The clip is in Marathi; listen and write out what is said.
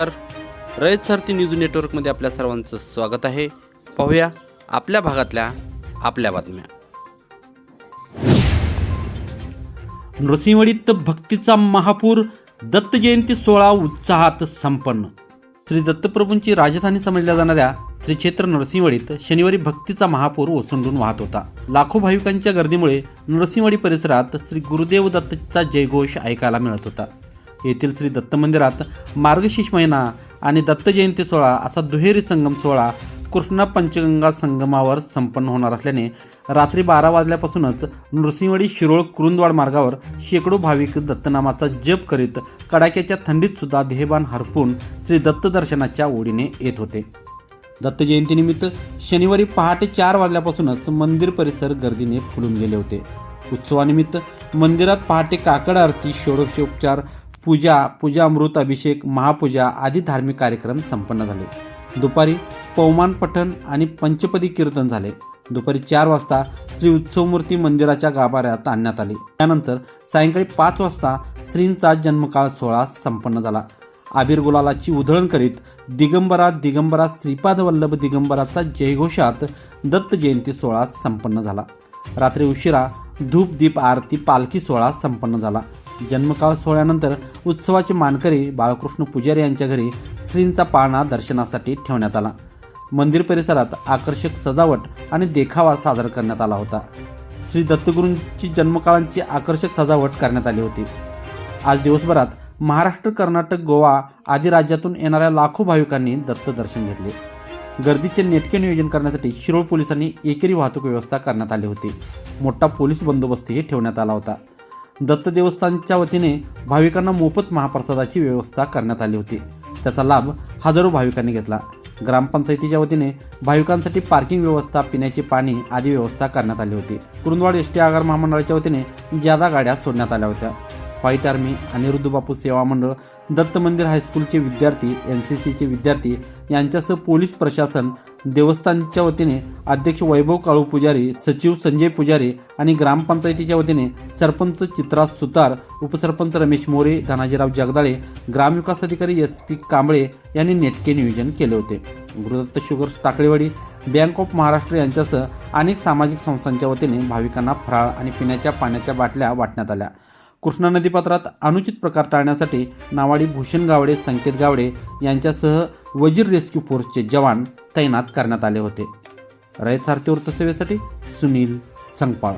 तर रयत सारथी न्यूज नेटवर्कमध्ये आपल्या सर्वांचं स्वागत आहे. पाहूया आपल्या भागातल्या आपल्या बातम्या. नृसिंहवाडीत भक्तीचा महापूर दत्त जयंती सोहळा उत्साहात संपन्न. श्री दत्तप्रभूंची राजधानी समजल्या जाणाऱ्या श्री क्षेत्र नरसिंहवाडीत शनिवारी भक्तीचा महापूर ओसंडून वाहत होता. लाखो भाविकांच्या गर्दीमुळे नरसिंहवाडी परिसरात श्री गुरुदेव दत्तचा जयघोष ऐकायला मिळत होता. येथील श्री दत्त मंदिरात मार्गशीर्ष महिना आणि दत्त जयंती सोहळा असा दुहेरी संगम सोहळा कृष्णा पंचगंगा संगमावर संपन्न होणार असल्याने रात्री बारा वाजल्यापासूनच नृसिंहवाडी शिरोळ कुरुंदवाड मार्गावर शेकडो भाविक दत्तनामाचा जप करीत कडाक्याच्या थंडीत सुद्धा देहबान हरपून श्री दत्त दर्शनाच्या ओढीने येत होते. दत्त जयंतीनिमित्त शनिवारी पहाटे चार वाजल्यापासूनच मंदिर परिसर गर्दीने फुलून गेले होते. उत्सवानिमित्त मंदिरात पहाटे काकड आरती षोडशोपचार पूजा पूजा अमृत अभिषेक महापूजा आदी धार्मिक कार्यक्रम संपन्न झाले. दुपारी पवमान पठण आणि पंचपदी कीर्तन झाले. दुपारी चार वाजता श्री उत्सवमूर्ती मंदिराच्या गाभाऱ्यात आणण्यात आली. त्यानंतर सायंकाळी पाच वाजता श्रींचा जन्मकाळ सोहळा संपन्न झाला. आबिर गुलालाची उधळण करीत दिगंबरात दिगंबरा श्रीपाद वल्लभ दिगंबराचा जयघोषात दत्त जयंती सोहळा संपन्न झाला. रात्री उशिरा धूप दीप आरती पालखी सोहळा संपन्न झाला. जन्मकाळ सोहळ्यानंतर उत्सवाचे मानकरी बाळकृष्ण पुजारी यांच्या घरी श्रींचा पाळणा दर्शनासाठी ठेवण्यात आला. मंदिर परिसरात आकर्षक सजावट आणि देखावा सादर करण्यात आला होता. श्री दत्तगुरूंची जन्मकाळांची आकर्षक सजावट करण्यात आली होती. आज दिवसभरात महाराष्ट्र कर्नाटक गोवा आदी राज्यातून येणाऱ्या लाखो भाविकांनी दत्त दर्शन घेतले. गर्दीचे नेटके नियोजन करण्यासाठी शिरोळ पोलिसांनी एकेरी वाहतूक व्यवस्था करण्यात आली होती. मोठा पोलीस बंदोबस्तही ठेवण्यात आला होता. दत्त देवस्थानच्या वतीने भाविकांना मोफत महाप्रसादाची व्यवस्था करण्यात आली होती. त्याचा लाभ हजारो भाविकांनी घेतला. ग्रामपंचायतीच्या वतीने भाविकांसाठी पार्किंग व्यवस्था पिण्याचे पाणी आदी व्यवस्था करण्यात आली होती. कुरुंदवाड एस टी आगार महामंडळाच्या वतीने ज्यादा गाड्या सोडण्यात आल्या होत्या. व्हाईट आर्मी अनिरुद्ध बापू सेवा मंडळ दत्त मंदिर हायस्कूलचे विद्यार्थी एन सी सीचे विद्यार्थी यांच्यासह पोलीस प्रशासन देवस्थानच्या वतीने अध्यक्ष वैभव काळू पुजारी सचिव संजय पुजारी आणि ग्रामपंचायतीच्या वतीने सरपंच चित्रा सुतार उपसरपंच रमेश मोरे धनाजीराव जगदाळे ग्रामविकास अधिकारी एस पी कांबळे यांनी नेटके नियोजन केले होते. Gurudatt sugars Takalewadi bank of Maharashtra यांच्यासह अनेक सामाजिक संस्थांच्या वतीने भाविकांना फराळ आणि पिण्याच्या पाण्याच्या बाटल्या वाटण्यात आल्या. कृष्णा नदीपात्रात अनुचित प्रकार टाळण्यासाठी नावाडी भूषण गावडे संकेत गावडे यांच्यासह वजीर रेस्क्यू फोर्सचे जवान तैनात करण्यात आले होते. रयत सारथी वृत्तसेवेसाठी सुनील संगपाळ.